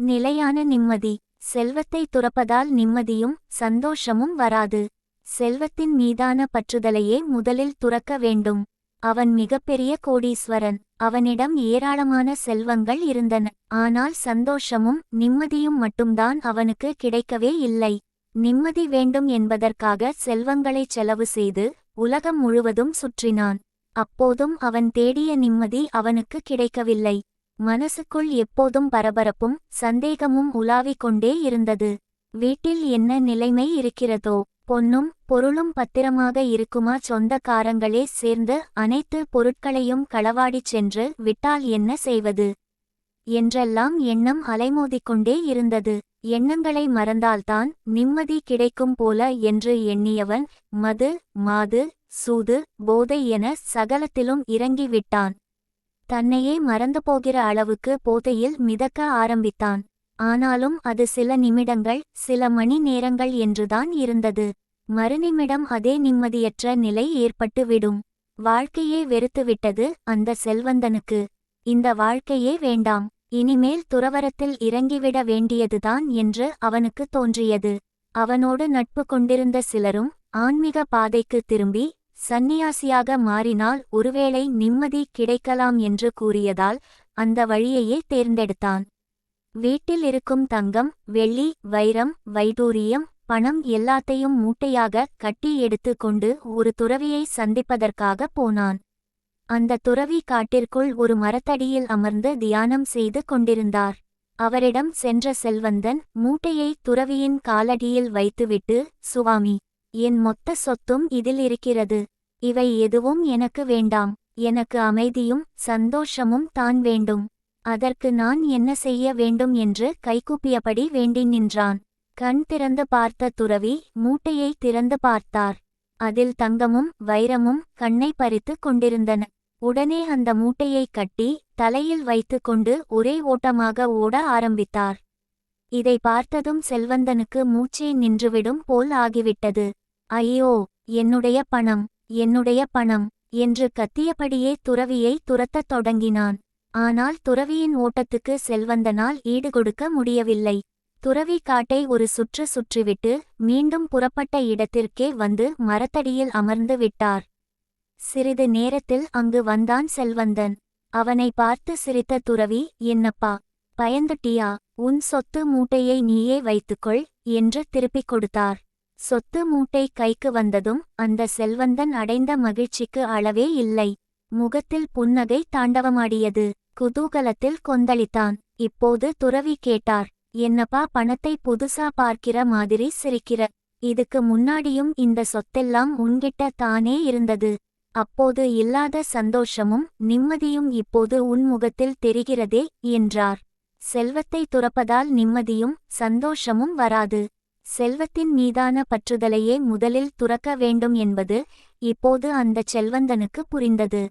நிலையான நிம்மதி. செல்வத்தை துறப்பதால் நிம்மதியும் சந்தோஷமும் வராது. செல்வத்தின் மீதான பற்றுதலையே முதலில் துறக்க வேண்டும். அவன் மிகப்பெரிய கோடீஸ்வரன். அவனிடம் ஏராளமான செல்வங்கள் இருந்தன. ஆனால் சந்தோஷமும் நிம்மதியும் மட்டும்தான் அவனுக்கு கிடைக்கவே இல்லை. நிம்மதி வேண்டும் என்பதற்காக செல்வங்களைச் செலவு செய்து உலகம் முழுவதும் சுற்றினான். அப்போதும் அவன் தேடிய நிம்மதி அவனுக்கு கிடைக்கவில்லை. மனசுக்குள் எப்போதும் பரபரப்பும் சந்தேகமும் உலாவிக் கொண்டே இருந்தது. வீட்டில் என்ன நிலைமை இருக்கிறதோ பொன்னும் பொருளும் பத்திரமாக இருக்குமா சொந்தக்காரங்களே சேர்ந்து அனைத்து பொருட்களையும் களவாடிச் சென்று விட்டால் என்ன செய்வது? என்றெல்லாம் எண்ணம் அலைமோதிக்கொண்டே இருந்தது. எண்ணங்களை மறந்தால்தான் நிம்மதி கிடைக்கும் போல என்று எண்ணியவன் மது மாது சூது போதை என சகலத்திலும் இறங்கிவிட்டான். தன்னையே மறந்து போகிற அளவுக்கு போதையில் மிதக்க ஆரம்பித்தான். ஆனாலும் அது சில நிமிடங்கள் சில மணி நேரங்கள் என்றுதான் இருந்தது. மறுநிமிடம் அதே நிம்மதியற்ற நிலை ஏற்பட்டுவிடும். வாழ்க்கையே வெறுத்துவிட்டது அந்த செல்வந்தனுக்கு. இந்த வாழ்க்கையே வேண்டாம். இனிமேல் துறவரத்தில் இறங்கிவிட வேண்டியதுதான் என்று அவனுக்கு தோன்றியது. அவனோடு நட்பு கொண்டிருந்த சிலரும் ஆன்மீக பாதைக்கு திரும்பி சந்நியாசியாக மாறினால் ஒருவேளை நிம்மதி கிடைக்கலாம் என்று கூறியதால் அந்த வழியையே தேர்ந்தெடுத்தான். வீட்டில் இருக்கும் தங்கம் வெள்ளி வைரம் வைடூரியம் பணம் எல்லாத்தையும் மூட்டையாக கட்டி எடுத்து கொண்டு ஒரு துறவியை சந்திப்பதற்காக போனான். அந்த துறவி காட்டிற்குள் ஒரு மரத்தடியில் அமர்ந்து தியானம் செய்து கொண்டிருந்தார். அவரிடம் சென்ற செல்வந்தன் மூட்டையை துறவியின் காலடியில் வைத்துவிட்டு சுவாமி என் மொத்த சொத்தும் இதில் இருக்கிறது. இவை எதுவும் எனக்கு வேண்டாம். எனக்கு அமைதியும் சந்தோஷமும் தான் வேண்டும். அதற்கு நான் என்ன செய்ய வேண்டும் என்று கைகூப்பியபடி வேண்டி நின்றான். கண் திறந்து பார்த்த துறவி மூட்டையை திறந்து பார்த்தார். அதில் தங்கமும் வைரமும் கண்ணை பறித்து கொண்டிருந்தன. உடனே அந்த மூட்டையை கட்டி தலையில் வைத்துக்கொண்டு ஒரே ஓட்டமாக ஓட ஆரம்பித்தார். இதை பார்த்ததும் செல்வந்தனுக்கு மூச்சே நின்றுவிடும் போல் ஆகிவிட்டது. ஐயோ என்னுடைய பணம் என்னுடைய பணம் என்று கத்தியபடியே துறவியை துரத்தத் தொடங்கினான். ஆனால் துறவியின் ஓட்டத்துக்கு செல்வந்தனால் ஈடுகொடுக்க முடியவில்லை. துறவி காட்டை ஒரு சுற்று சுற்றிவிட்டு மீண்டும் புறப்பட்ட இடத்திற்கே வந்து மரத்தடியில் அமர்ந்து விட்டார். சிறிது நேரத்தில் அங்கு வந்தான் செல்வந்தன். அவனை பார்த்து சிரித்த துறவி என்னப்பா பயந்துட்டியா? உன் சொத்து மூட்டையை நீயே வைத்துக்கொள் என்று திருப்பிக் கொடுத்தார். சொத்து மூட்டை கைக்கு வந்ததும் அந்த செல்வந்தன் அடைந்த மகிழ்ச்சிக்கு அளவே இல்லை. முகத்தில் புன்னகை தாண்டவமாடியது. குதூகலத்தில் கொந்தளித்தான். இப்போது துறவி கேட்டார் என்னப்பா பணத்தை புதுசா பார்க்கிற மாதிரி சிரிக்கிற? இதுக்கு முன்னாடியும் இந்த சொத்தெல்லாம் உன்கிட்ட தானே இருந்தது. அப்போது இல்லாத சந்தோஷமும் நிம்மதியும் இப்போது உன் முகத்தில் தெரிகிறதே என்றார். செல்வத்தை துறப்பதால் நிம்மதியும் சந்தோஷமும் வராது. செல்வத்தின் மீதான பற்றுதலையே முதலில் துறக்க வேண்டும் என்பது இப்போது அந்தச் செல்வந்தனுக்கு புரிந்தது.